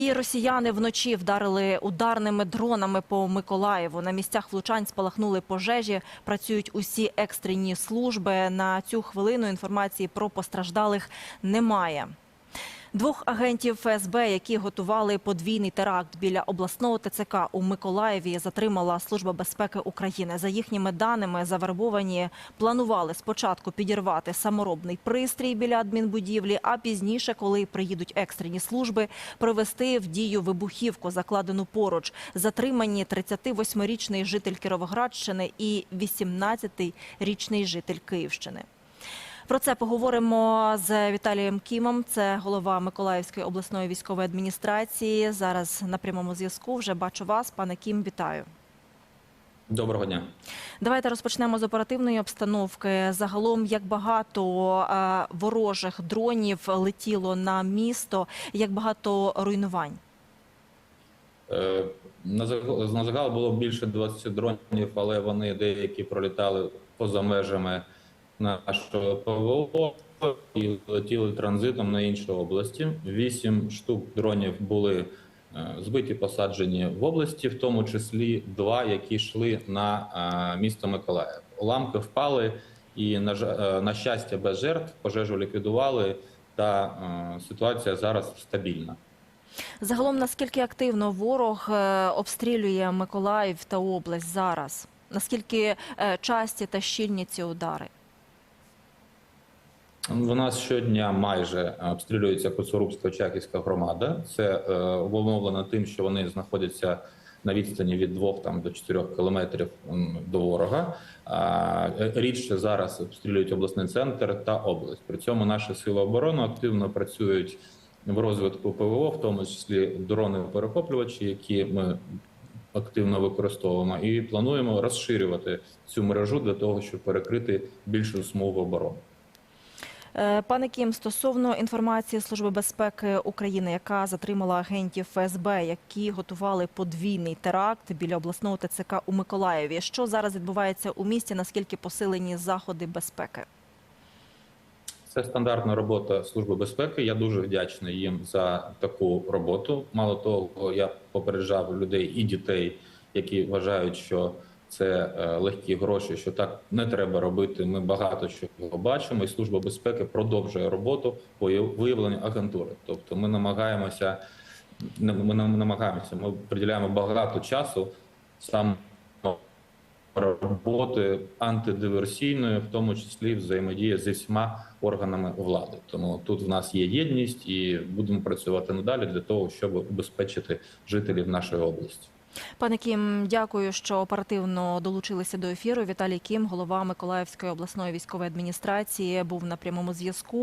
І росіяни вночі вдарили ударними дронами по Миколаєву. На місцях влучань спалахнули пожежі. Працюють усі екстрені служби. На цю хвилину інформації про постраждалих немає. Двох агентів ФСБ, які готували подвійний теракт біля обласного ТЦК у Миколаєві, затримала Служба безпеки України. За їхніми даними, завербовані планували спочатку підірвати саморобний пристрій біля адмінбудівлі, а пізніше, коли приїдуть екстрені служби, привести в дію вибухівку, закладену поруч. Затримані 38-річний житель Кіровоградщини і 18-річний житель Київщини. Про це поговоримо з Віталієм Кімом. Це голова Миколаївської обласної військової адміністрації. Зараз на прямому зв'язку вже бачу вас. Пане Кім, вітаю. Доброго дня. Давайте розпочнемо з оперативної обстановки. Загалом, як багато е, ворожих дронів летіло на місто, як багато руйнувань. Е, На на загал було більше 20 дронів, але вони деякі пролітали поза межами нашого ПВО і летіли транзитом на інші області. Вісім штук дронів були е, збиті, посаджені в області, в тому числі два, які йшли на е, місто Миколаїв. Уламки впали, і е, на щастя, без жертв пожежу ліквідували. Та ситуація зараз стабільна. Загалом, наскільки активно ворог обстрілює Миколаїв та область зараз? Наскільки часті та щільні ці удари? У нас щодня майже обстрілюється Коцурубська Чаківська громада. Це е, обумовлено тим, що вони знаходяться на відстані від 2 там, до 4 кілометрів до ворога. А, е, Рідше зараз обстрілюють обласний центр та область. При цьому наші сили оборони активно працюють в розвитку ПВО, в тому числі дрони-перехоплювачі, які ми активно використовуємо, і плануємо розширювати цю мережу для того, щоб перекрити більшу смугу оборони. Е, Пане Кім, стосовно інформації Служби безпеки України, яка затримала агентів ФСБ, які готували подвійний теракт біля обласного ТЦК у Миколаєві. Що зараз відбувається у місті? Наскільки посилені заходи безпеки? Це стандартна робота Служби безпеки. Я дуже вдячний їм за таку роботу. Мало того, я попереджав людей і дітей, які вважають, що це е, легкі гроші, що так не треба робити. Ми багато чого бачимо, і служба безпеки продовжує роботу по виявленню агентури. Тобто, ми намагаємося, ми нам- намагаємося. Ми приділяємо багато часу саме роботи антидиверсійної, в тому числі взаємодія зі всіма органами влади. Тому тут в нас є єдність, і будемо працювати надалі для того, щоб убезпечити жителів нашої області. Пане Кім, дякую, що оперативно долучилися до ефіру. Віталій Кім, голова Миколаївської обласної військової адміністрації, був на прямому зв'язку.